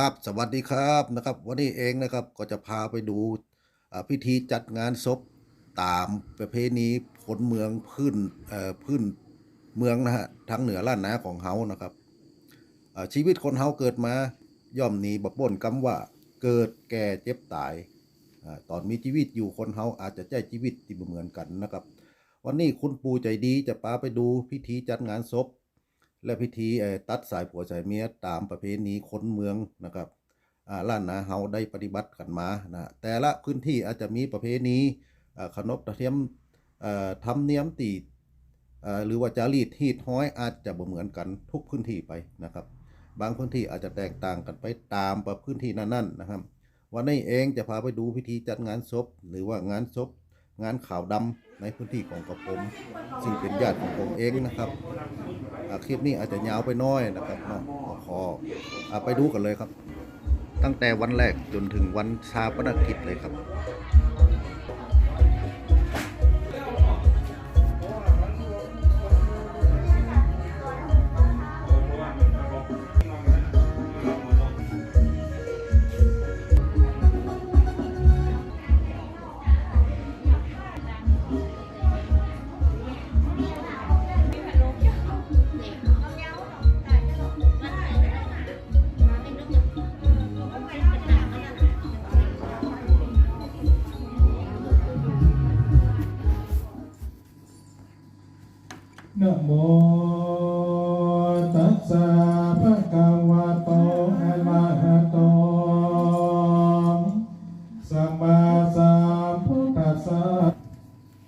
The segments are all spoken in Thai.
ครับสวัสดีครับนะครับ วันนี้เองนะครับก็จะพาไปดูพิธีจัดงานศพตามประเพณีคนเมืองพื้นเอ่อพื้นเมืองนะฮะทางเหนือล้านนาของเฮานะครับชีวิตคนเฮาเกิดมาย่อมหนีบักบ่นกำว่าเกิดแก่เจ็บตายอตอนมีชีวิตอยู่คนเฮาอาจจะใจชีวิตที่บ่เหมือนกันนะครับ วันนี้คุณปู่ใจดีจะพาไปดูพิธีจัดงานศพ และพิธีตัดสายผัวสายเมียตามประเพณีคนเมืองนะครับอ่าล้านนาเฮาได้ปฏิบัติกันมานะแต่ละพื้นที่อาจจะมีประเพณีขนบธรรมเนียมเอ่อธรรมเนียมตีหรือว่าจารีตฮีดห้อยอาจจะบ่เหมือนกันทุกพื้นที่ไปนะครับ บางพื้นที่อาจจะแตกต่างกันไปตามประพื้นที่นั้นๆนะครับ วันนี้เองจะพาไปดูพิธีจัดงานศพ หรือว่างานศพ งานข่าวดำในพื้นที่ของกระผมซึ่งเป็นญาติของผมเองนะครับ คลิปนี้อาจจะยาวไปน้อยนะครับเนาะขออไปดูกันเลยครับ ตั้งแต่วันแรกจนถึงวันชาปนกิจเลยครับ นะโมตัสสะภะคะวะโตอะระหะโตสัมมาสัมพุทธัสสะ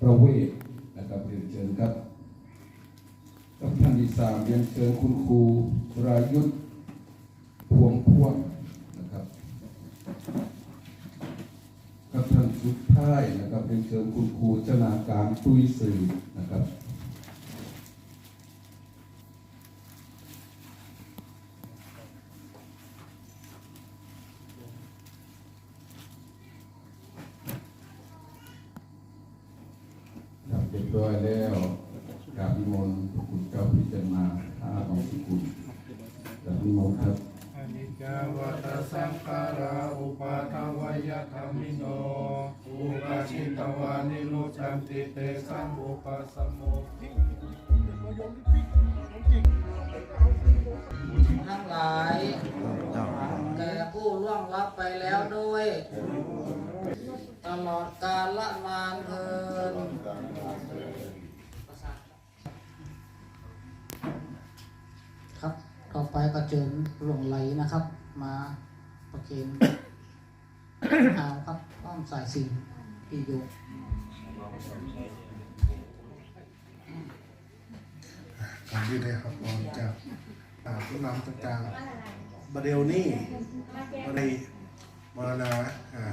ประเวศนะครับเรียนเชิญครับกับท่านที่สามเรียนเชิญคุณครูรายุทธพวงพ่วงนะครับกับท่านสุดท้ายนะครับเรียนเชิญคุณครูชนาการตุยสื่อนะครับ ครับเรียบร้อยแล้วกราบนิมนต์พระคุณเจ้าพิจารณาท่าของสกุลกราบนิมนต์ครับ อนิจจวัตสังขาราอุปาทวย ธรรมิโน อุปาชิตวานิโรจันติเตสังอุปสมโมทั้งหลายแก่ผู้ล่วงลับไปแล้วด้วย ตลอดกาลละนานเทินครับ ต่อไปก็เจิญหลงไหลนะครับ มาประเคน หาวครับอ้อมสายสิญจนที่โยกการยืดได้ครับก่อนจากผู้นำต่างๆบาเดลนี่มาในมรณาอ่า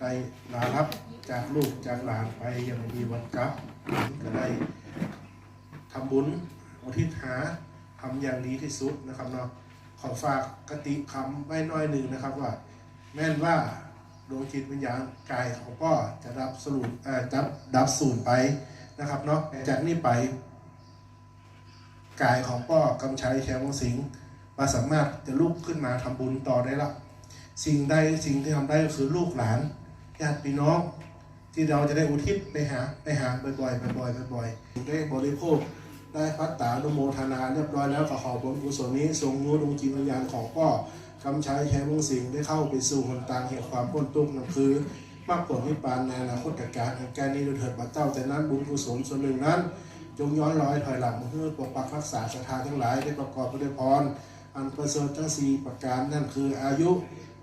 ได้ลารับจากลูกจากหลานไปยังมีวันกลับก็ได้ทำบุญอุทิศหาทำอย่างดีที่สุดนะครับเนาะขอฝากกติคำไว้น้อยหนึ่งนะครับว่า แม่นว่า ดวงจิตวิญญาณกายของพ่อจะดับสรุปเอ่อดับดับสูญไปนะครับเนาะจากนี้ไป กายของพ่อกำชัยแชมงสิงห์มาสามารถจะลุกขึ้นมาทำบุญต่อได้ละสิ่งใดสิ่งที่ทำได้ก็คือลูกหลานญาติพี่น้องที่เราจะได้อุทิศไปหาไปหาบ่อยๆบ่อยๆบ่อยๆได้บริโภคได้พัตตานุโมทนาเรียบร้อยแล้วก็ขอบุญกุศลนี้ทรงนู้ดวงจิตวิญญาณของพ่อ กำใชัยแชมงสิงได้เข้าไปสู่หนทางแห่งความพ้นทุกข์นั่นคือมรรคผลนิพพานในอนาคตการแห่งการนี้โดยเถิดบัดเจ้าแต่นั้นบุญกุศลส่วนหนึ่งนั้น จงย้อนรอยถอยหลังเพื่อปกปักรักษาศรัทธาทั้งหลายได้ประกอบไปด้วยพรอันประเสริฐทั้งสี่ประการนั่นคืออายุ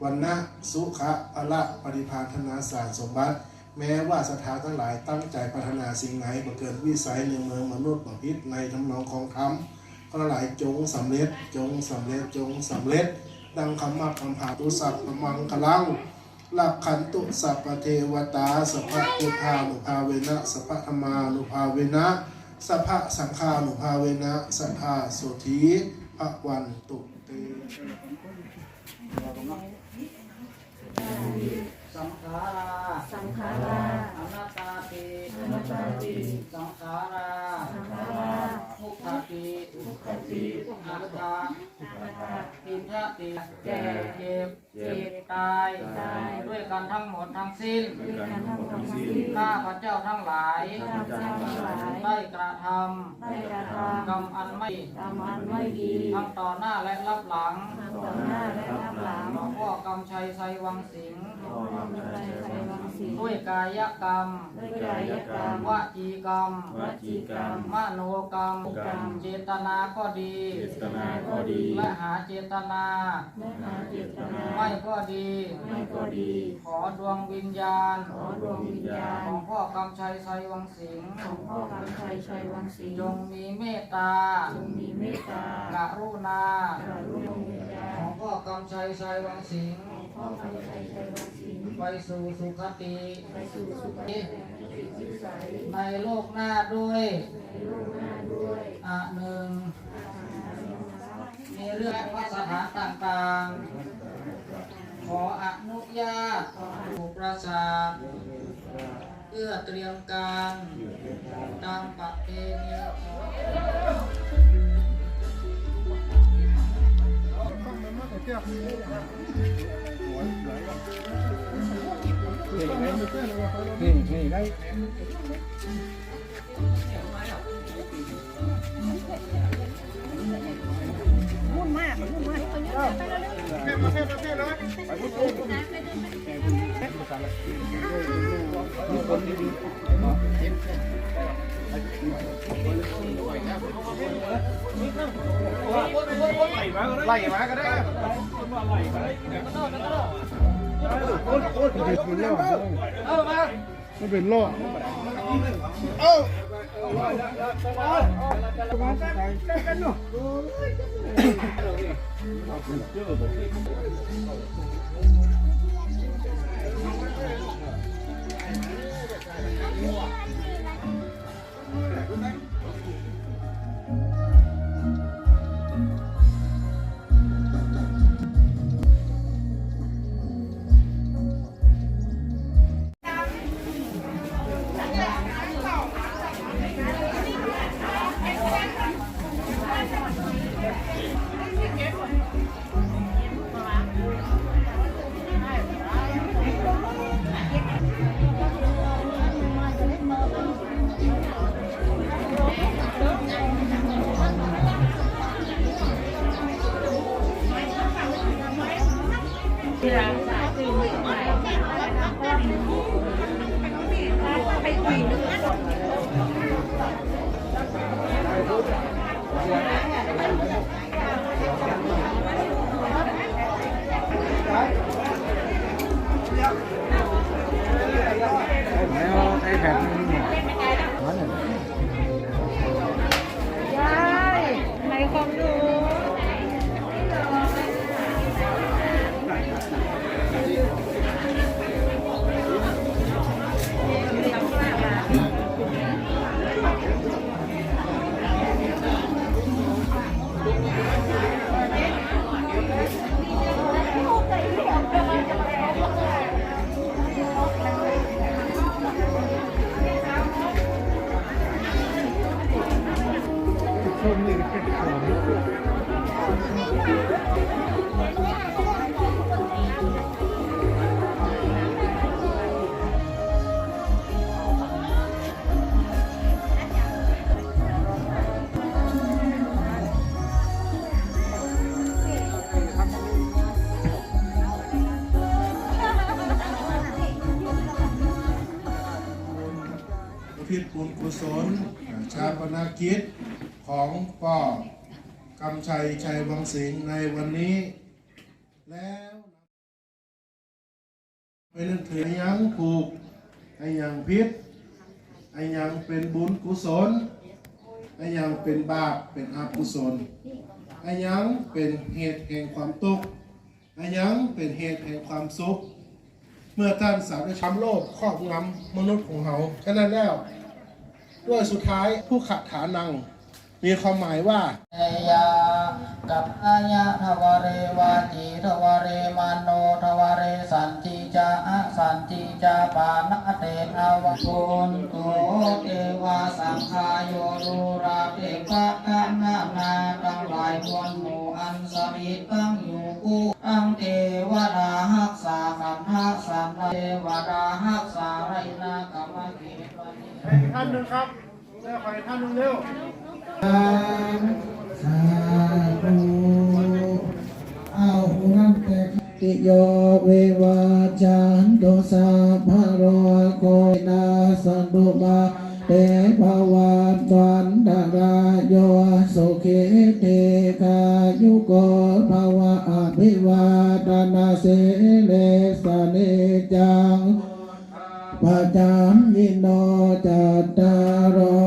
วันนะสุขะพละปฏิภาณธนาสารสมบัติ แม้ว่าศรัทธาทั้งหลายตั้งใจปรารถนาสิ่งไหนบังเกิดวิสัยในเมืองมนุษย์ประพิษในทำนองของธรรมก็หลายจงสำเร็จจงสำเร็จจงสำเร็จดังคำ มาคำผาตุสัพพมังคลังลักขันตุสัพพเทวตาสัพพะพุทธานุภาเวนะสัพพะธรรมานุภาเวนะสัพพะสังฆานุภาเวนะสัทธาโสธีพระวันตุเตสังขาราสังขาราอนัตตาติอนัตตาติสังขารา สังขารามุขขติอัตตาทินทะติแก่เจ็บเจ็บตายด้วยกันทั้งหมดทั้งสิ้นข้าพระเจ้าทั้งหลายได้กระทำได้กระทกรรมอันไม่ำกรรมอันไม่ดีทั้งต่อหน้าและรับหลังทั้งต่อหน้าและรับหลังหลวงพ่อกำชัยไซวังสิงห์ ความใจใส่วังสีด้วยกายกรรม ด้วยกายกรรมวจีกรรม วจีกรรมมโนกรรมกรรม เจตนาก็ดี เจตนาก็ดีและหาเจตนาและหาเจตนา ไม่ก็ดี ไม่ก็ดี ขอดวงวิญญาณ ขอดวงวิญญาณ ของพ่อกำชัยไซวังสิงห์ ของพ่อกำชัยชัยวังสีจงมีเมตตา จงมีเมตตากรุณากรุณาวิญญาขณองพ่อกำชัยไซวังสิงห์ ของพ่อกำชัยชัยวังสีไปสู่สุคติ ไปสู่สุคติวิสัยในโลกหน้าด้วยในโลกหน้าด้วยอะหนึ่งมีเรื่องพระสถานต่างๆ ขออนุญาตถูกประสาทเพื่อเตรียมการตามป มุ่นมากมุ่นมากเขาเยอะเรื่อุ ไล่มาก็ได้ไมันเป็นล่อมันเป็นล่อเอ้าเ哇 Yeah. ทิศบุญกุศลชาปนากิจ ของพ่อกำชัยชัยวังสิงห์ในวันนี้ แล้วไปนึกถึงไอ้ยังถูกไอ้ยังพิษไอ้ยังเป็นบุญกุศลไอ้ยังเป็นบาปเป็นอกุศลไอ้ยังเป็นเหตุแห่งความทุกข์ไอ้ยังเป็นเหตุแห่งความสุข เมื่อท่านสาวได้ช้ำโลกครอบงำมนุษย์ของเขาฉะนั้นแล้วด้วยสุดท้ายผู้ขัดฐานัง มีความหมายว่าเอยากับอายะทวเรวาจีทวเรมานโนทวเรสันติจาอะสันติจาปานะเตนาวะโกนโตเทวาสังฆายโยรูราเทพะกะนานาทั้งหลายมวลหมู่อันสริตั้งอยู่กูอังเทวดาหักษาขันหักสันเทวดาหักษาไรนากรรมเกตวันนี้ท่านหนึ่งครับเร็วขออีกท่านหนึ่งเร็ว ติโยเววาจันโตสาภโรโกนาสันตุมาเตภวันวันดาราโยสุขิเทกายุโกภวะอภิวาตนาเสเลสเนจังปัจจามยิโนจัตตารอ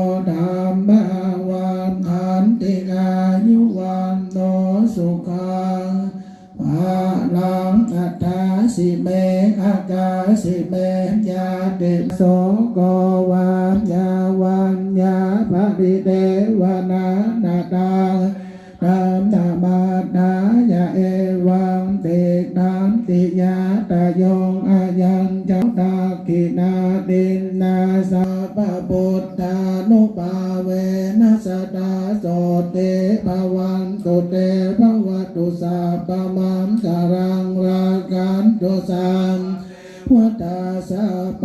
ธรร สิเมอากาสิเมยาติโสโกวามยาวันยาภริเทวนานาตังนามนามาทายาเอวังเตนังติยาตายงอายังเจ้าตากินาดินนาสาปะปุตตานุปาเวนัสตาโสเตภวันตุเตภวตุสาปะมังสารังรา โดสังวัตตาสะป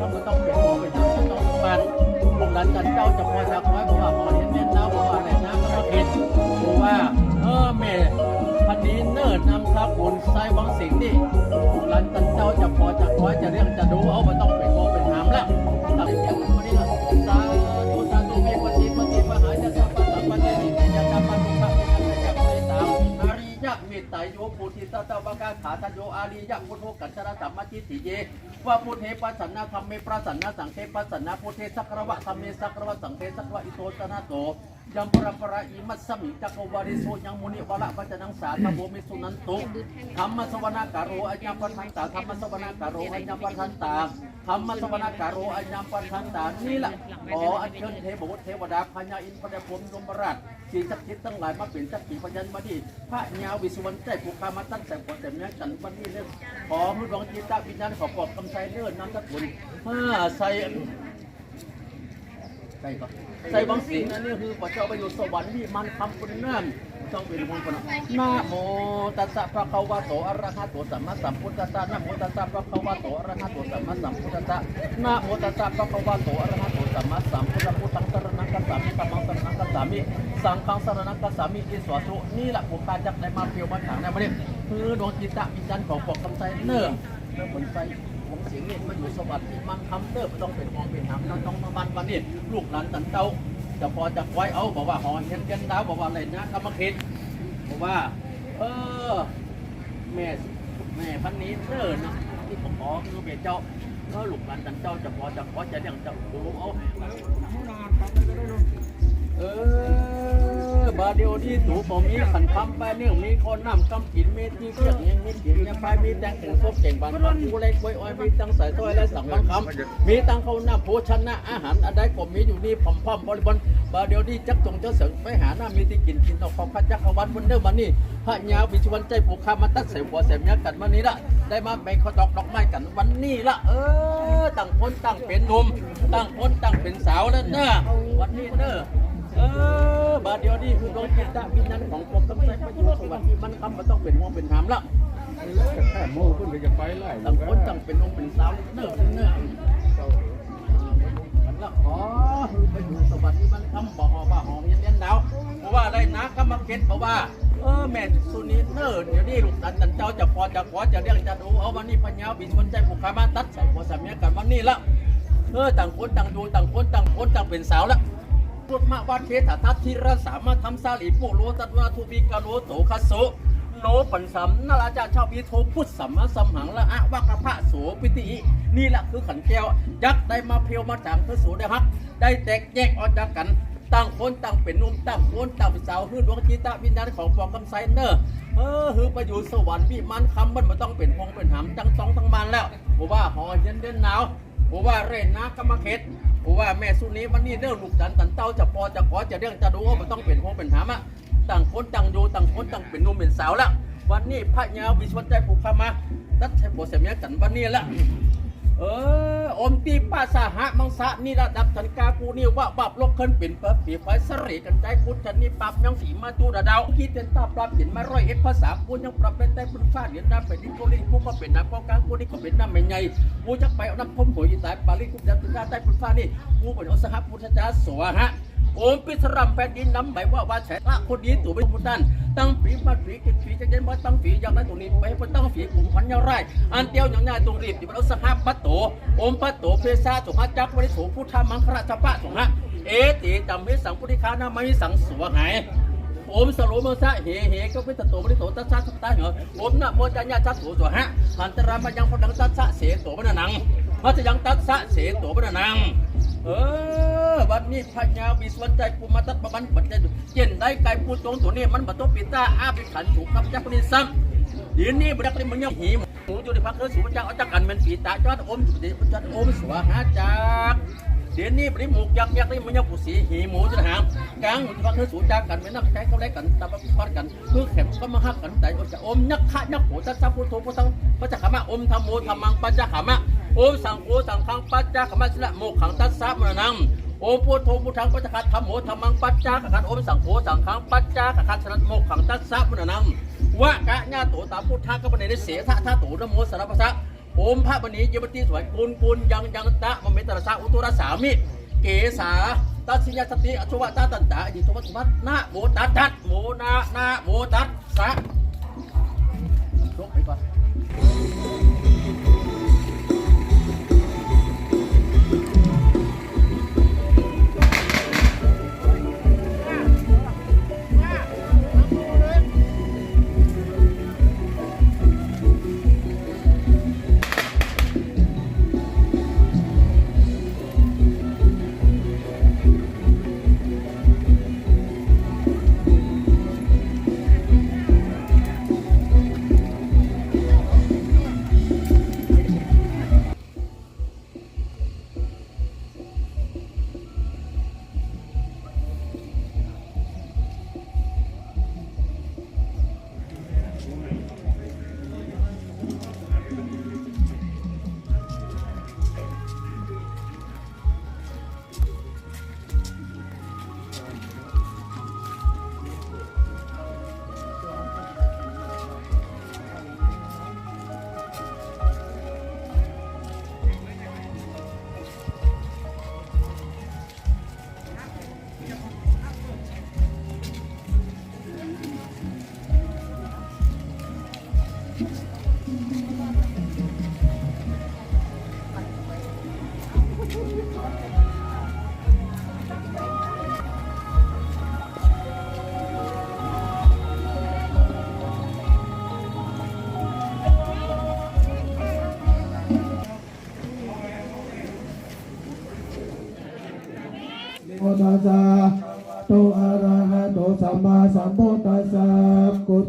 วรรค์ที่นั่นต้องเปลี่ยนหมวไปทำต้องปันลูกหลานจันเจ้าจะพอจะคอยบอกว่าหมอเน้นแน่นแล้วบอกว่าอะไรนะก็มาเห็นบอกว่าเออแม่พันนี้เนิ่นนำทับบุญใส่วังสิงห์นี่ลูกหลานจันเจ้าจะพอจะคอยจะเรื่องจะดูเอาไม่ต้องเปลี่ยนหมเป็นหามแล้ว โยปุถิตตะวกาขาทันโยอาลียะพุทโธกัจจระสัมมาทิฏฐิเยว่าพุทเทปัสสันนาธรรมเมปราสันนาสังเทปัสสันนาพุทเทสักระวะธรรมเมสักระวะสังเทสักระวะอิโตตนาโตยัมปรปราอิมัสสมิจักวาริโสยังมุนิวละปัจจนังสาโต ธรรมสวนาการโรอัญญปัฏฐันตาธรรมสวนาการโรอัญญปัฏฐันตาธรรมสวนาการโรอัญญปัฏฐันตานี่แหละขออัญเชิญเทพบุตรเทวดาพญาอินทร์พระพรหมยมราชสิ่งศักดิ์สิทธิ์ทั้งหลายมาเป็นสักขีพยานมาดีพระญาวิสุวรรณใจภูคามาตั้งแต่ก่อนแต่เมียกันวันนี้เนี่ยขอมือดวงจิตตาวิญญาณขอปลอบกำไสเลื่อนน้ำตะกุลห้าใส่ใส่ปะ ใส่บางสิ่งนั่นนี่คือพระเจ้าไปอยู่สวรรค์นี่มันคำคุณนั่นต้องเป็นมงคลนะโมตัสสะภะคะวะโตอะระหะโตสัมมาสัมพุทธัสสะนะโมตัสสะภะคะวะโตอะระหะโตสัมมาสัมพุทธัสสะนะโมตัสสะภะคะวะโตอะระหะโตสัมมาสัมพุทธัสสะพุทธังสรณังคัสสามิธัมมังสรณังคัสสามิสังฆังสรณังคัสสามิอิสวาสุนี่แหละผมการจักได้มาเพียวมาถางในวันนี้คือดวงจิตตวิญญาณของปกคำใจเนื้อเนื้อผลใจ ของเสียงเนี่ยมาอยู่สวรรค์มันคำเด้อไม่ต้องเป็นมองเป็นหำเราต้องมามันวันนี้ลูกหลานตันเต้าจะพอจะไว้เอาบอกว่าหอเห็นกันดาวบอกว่าอะไรนะกรรมคิดบอกว่า เออ แม่แม่พันนี้เด้อนะที่ผมขอคือเบเจ้าเออลูกหลานตันเจ้าจะพอจะขอจะเลี้ยงเจ้าดูเอาเออ บาเดียวดีถูผมมีขันคำไปเนี่ยมีคนนำกำกินมีที่เพียงยังมีเขียนยังไปมีแตงถึงพบเก่งบานบานกูเล็กกล้วยอ้อยมีตังใส่ต้อยและสังบังคำมีตังเขาหน้าโภชนะอาหารอะไรก็มีอยู่นี่พร้อมบริบทบาเดียวดีจักจงเจ้าเสิงไปหาหน้ามีที่กินกินเอของพระจักรวรรดิวันเดิมวันนี้พระยาวิชวันใจผูกขามาตัดเสียหัวเสียเมียกันวันนี้ละได้มาแบ่งข้าวดอกดอกไม้กันวันนี้ละเออต่างคนต่างเป็นหนุ่มต่างคนต่างเป็นสาวแล้วเนอะวันนี้เนอะเออ อบาดเดียวนี่คือดวงจิตตวิญญาณของผมต้องใช้ประโยชน์สวัสดิ์มันคำมันต้องเป็นห่วงเป็นหามละแค่โม่ขึ้นไปจะไปไล่ต่างคนต่างเป็นองค์เป็นสาวเนิ่เนิ่มันละขอไปอยู่สวัสดิ์มันคำบ่หอบ่หอมเย็นเย็นดาวเพราะว่าอะไรนะกรรมเก็ตเพราะว่าเออแม่สุนีเนอร์เดี๋ยวนี้ลูกตันตันเจ้าจะพอจะขอจะเรียกจะดูเอาวันนี้พญาบินคนใจผูกขามาตัดใส่หัวสามีกันวันนี้ละเออต่างคนต่างดูต่างคนต่างคนต่างเป็นสาวละ พุทธมาวัดเทถาทัตทิรสามารถทำซาลีปุโรตัตวาทุบิกาโลโตคัสโสโนปันสัมนาราจาชาวบีโทพุทธสัมมาสัมหังละอะวักพระโสปิติอินี่แหละคือขันแก้วยักษ์ได้มาเพียวมาจางเพื่อสูได้ฮักได้แตกแยกออกจากกันต่างคนต่างเป็นนุ่มต่างคนต่างเป็นสาวฮือดวงจิตวิญญาณของฟองคำไซเนอร์เออฮือไปอยู่สวรรค์วิมานคำมันมาต้องเป็นพงเป็นหำจังต้องทั้งมันแล้วผมว่าหอเย็นเด่นหนาวผมว่าเรนนะกรรมเขต กูว่าแม่สุนีวันนี้เรื่องลูกจันตันเต้าจะพอจะขอจะเรื่องจะดูว่ามันต้องเป็นพงเป็นหำอะต่างคนต่างอยู่ต่างคนต่างเป็นหนุ่มเป็นสาวแล้ววันนี้พระยาวิชวัตใจผูกพามาตัดใช้โบเสมียกันวันนี้ละ เอออมตีป้าสาหะมังสะนี่ระดับสันกากูนี่ว่าบับลกขึ้นเป็นเปิดปีไฟสรีกันใจพุทธนี่ปรับยังสีมาจูดาดาวคิดเต็นตาปรับเห็นมาร้อยเอ็ดภาษากูยังปรับเป็นแต่ปุนฟ้าเหรียญน้ำเป็นดิโกลิกูก็เป็นน้ำกองกลางกูนี่ก็เป็นน้ำไม่ใหญ่กูจะไปเอาน้ำพมหัวยีสายปาลิกูจะตึงได้ใต้ปุนฟ้านี่กูเป็นอสหพุทธเจ้าสวฮะ โอมปิสรัมแผ่นดินน้ำหมายว่าว่าแฉะคนดีตัวเป็นพุทธันตั้งฝีมาฝีกินฝีจะเย็นมาตั้งฝีอย่างนั้นตรงนี้ไปตั้งฝีกลุ่มพันยาไรอันเตียวอย่างง่ายตรงรีบอยู่บนเอาสหพัตโตโอมพัตโตเพซาสงหจักวันโสพุทธามังคราชปะสงหะเอติจำมิสังพุทธิคานามิสังสวหายโอมสโลมสะเฮเฮก็พิตโตบริโตตัสสะสัตตาเหรอโอมนะโมจัญญาจัตโตตัวฮะหันตรามายังพดังตัสสะเสโตบนานังมัจยังตัสสะเสโตบนานังเออ วันนี้พญาวิสวนใจกูมาตัดประบันบัดใจเจนได้ไก่ปูตรงตัวนี้มันบัดตปิตาอาบิขันถูกคำจักรนิซ้ำเดี๋ยวนี้บัดนี้มันยังหีหมูอยู่ในพักเรือสูบจักเอาจักกันมันปีตาจอดอมจุดเดียวจอดอมสวาหาจักเดี๋ยวนี้บริหมูกยักยักนี่มันยังผู้สีหีหมูจะหามกลางมันจะพักเธอสูจากกันไม่นักใช้เขาไล่กันตาบักพันกันเพื่อแข็งก็มาหักกันแต่จะอมยักษ์ขะยักษ์โหจัตสัพพุทโธพุทธังปัจจขมะอมธรรมโมธรรมังปัจจขมะอมสังโฆสังฆังปัจจขมะสละโมขังตัสสะมรณัง โอมพุทโธพุทธังปัจจขัดธรรมโมธรรมังปัจจขขัดอมสังโฆสังฆังปัจจขขัดสละโมกขังตัสสะมรณังวะกะญาโตตาพุทธะก็ประเด็นเสทะทะโตนโมสารพัสสะโอมพระบณีเยมตีสวยกุลกุลยังยังตะมเมตระสะอุตุระสามิ เกสาตัสิยสติอสุวัตาตันตาอิทุวัตวัตนะโมตัดตัดโมนานาโมตัดสะ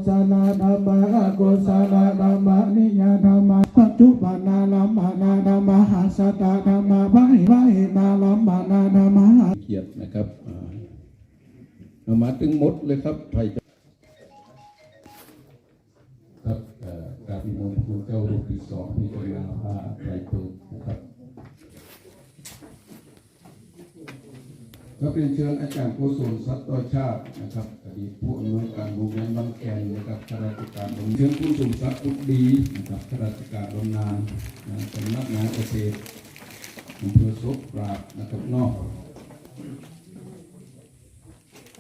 ศลธรรมะกุศลธรรมะนิยธรรมะปัจจุบันนาลัมมานาธรรมะหัสสตธรรมะวะหิวะหินาลัมมานาธรรมะเกียรตินะครับอ่าเอามาถึงหมดเลยครับไทยครับการพิมพ์ครูเจ้ารูปที่สองที่กำลังพาไทยเปิดนะครับ ก็เป็นเชิญอาจารย์โกศลสัตวชาตินะครับอดีตผู้อำนวยการโรงเรียนบางแกนนะครับข้าราชการโรงเชิญคุณสุสัตว์อุดดีนะครับข้าราชการโรงงานนะสำนักงานเกษตรอำเภอโสปราบนะครับนอก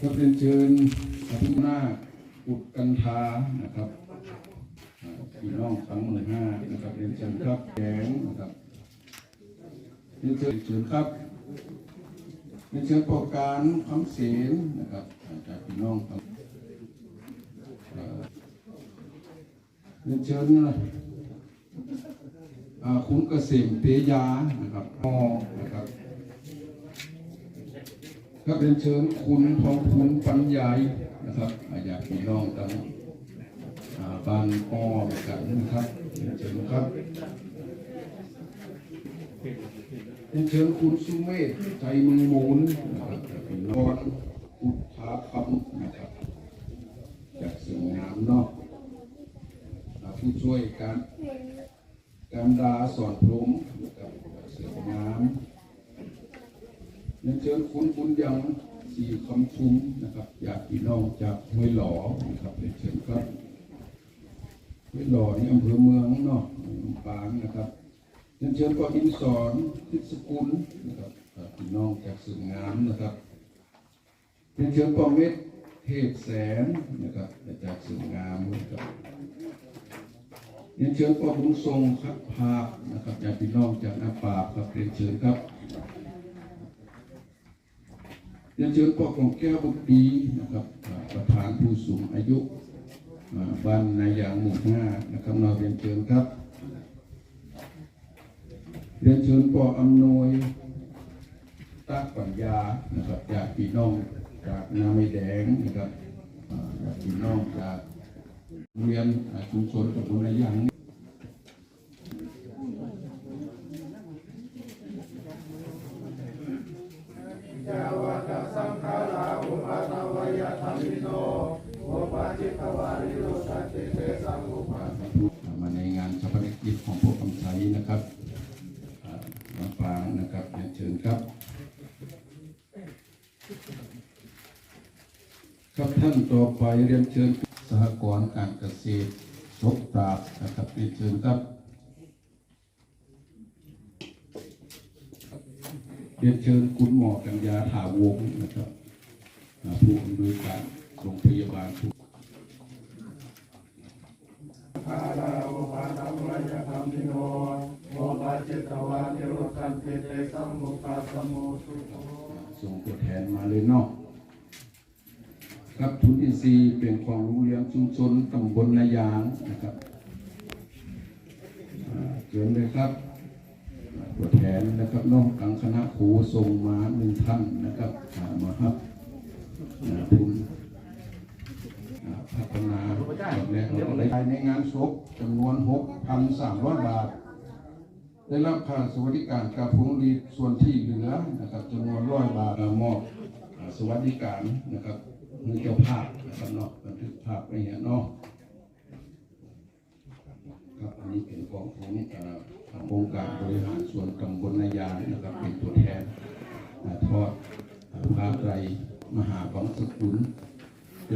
ก็เป็นเชิญอภินาอุดกันทานะครับพี่น้องทั้งหมื่นห้านะครับเรียนเชิญครับแกงนะครับเรียนเชิญครับ เรียนเชิญประการคำเสนนะครับจากพี่น้องทั้งเอ่อเรียนเชิญอ่าคุณเกษมเตยานะครับพ่อนะครับครับเรียนเชิญคุณทองพูนปัญญายนะครับอาอยากพี่น้องตั้งบ้านอ้อมกันนะครับเชิญครับ เรียนเชิญคุณสุเมธใจมืองมูลนะครับจากพี่น้องอุทาคำนะครับจากเสียงงามนอกอ่าผู้ช่วยการการดาสอนพรมนะครับจากเสียงงามเรียนเชิญคุณคุณยังสี่คำชุมนะครับญาติพี่น้องจากห้วยหลอนะครับเรียนเชิญครับห้วยหลอนี่อำเภอเมืองเนาะปางนะครับ เรียนเชิญพ่ออินสอนทิศสกุลนะครับญาติพี่น้องจากสื่องามนะครับเรียนเชิญพ่อเม็ดเทพแสนนะครับจากสื่องามนะครับเรียนเชิญพ่อบุญทรงคัดภาคนะครับญาติพี่น้องจากนาป่าครับเรียนเชิญครับเรียนเชิญพ่อของแก้วบุตีนะครับประธานผู้สูงอายุบ้านนายางหมู่ห้านะครับเราเรียนเชิญครับ เรียนเชิญพ่ออำนวยตักปัญญานะครับจากพี่น้องจากนาไม่แดงนะครับจากพี่น้องจากเรียนชุมชนตำบลนายัง ยาวัตสังขาราอุปาทวยธรรมิโนอุปาจิตวาริโรสันติเตสังอุปา มาในงานชาปนกิจของพวกคำใสนะครับอ่ามาฟังนะครับเรียนเชิญครับ ครับ ท่านต่อไปเรียนเชิญสหกรณ์การเกษตรศกตราบนะครับเรียนเชิญครับเรียนเชิญคุณหมอกัญญาถาวงศ์นะครับอ่าผู้อำนวยการโรงพยาบาลทุกคาราอุปาทวยธรรมิโนอุปาจิตวานิโรสันติเตสังอุปาสมุสุโธส่งตัวแทนมาเลยเนาะ ครับทุนอินทรีย์เป็นความรู้เลี้ยงชุมชนตำบลนายางนะครับเชิญเลยครับตัวแทนนะครับน้องกังคณะครูส่งมาหนึ่งท่านนะครับอ่ามาครับทุนพัฒนาและเราได้ในงานศพจำนวน 6,300 บาท ได้รับค่าสวัสดิการกับพงรีส่วนที่เหลือนะครับจำนวนร้อยบาทมอบสวัสดิการนะครับ เงินเจ้าภาพนะครับเนาะบันทึกภาพไว้เนี่ยเนาะครับอันนี้เป็นของของเอ่อทางองค์การบริหารส่วนตำบลนายางนะครับเป็นตัวแทนทอดพระไตรมหาบังสกุลเรี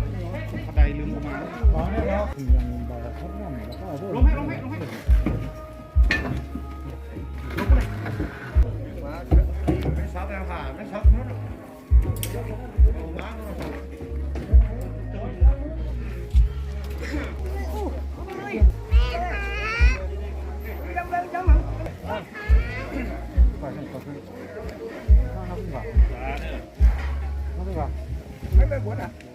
บันไดลืมออกมาร้องแล้วยังบอกเขาหน่อยแล้วก็เองให้ลงให้ลงให้ไม่ซับแล้วค่ะไม่ซับนู้นเอาล้างนู้นไม่ไปบวชอะ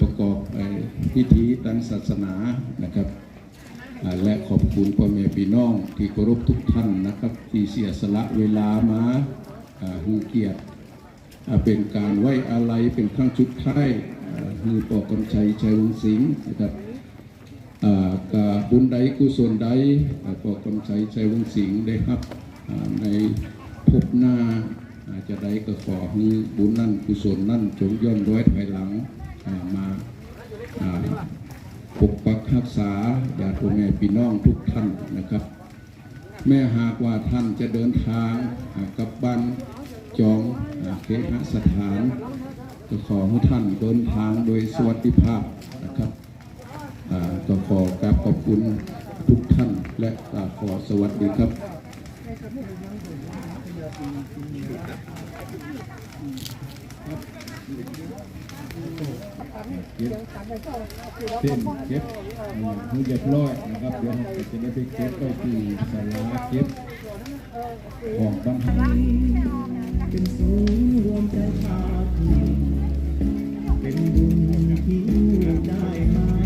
ประกอบไอ้พิธีทางศาสนานะครับ และขอบคุณพ่อแม่พี่น้องที่เคารพทุกท่านนะครับ ที่เสียสละเวลามาอ่าให้เกียรติเป็นการไหว้อาลัยเป็นครั้งสุดท้ายคือปอกำชัยชัยวงศ์สิงห์นะครับกาบุญใดกุศลใดปอกำชัยชัยวงศ์สิงห์ได้ครับในภพหน้า จจะได้ก็ขอให้บุญนั่นกุศลนั่นจงย้อนร้อยภายหลังามาปกปักรักษาญาติพ่อแม่พี่น้องทุกท่านนะครับ แม้หากว่าท่านจะเดินทางากลับบ้านจองอเคหสถานก็ขอให้ท่านเดินทางโดยสวัสดิภาพนะครับก็ขอกราบขอบคุณทุกท่านและกราบขอสวัสดีครับ เก็บเส้นเก็บให้เรียบร้อยนะครับเดี๋ยวจะได้ไปเก็บไปที่ศาลาเก็บของบ้านเป็นศูนย์รวมใจชาติเป็นบุญที่ได้มา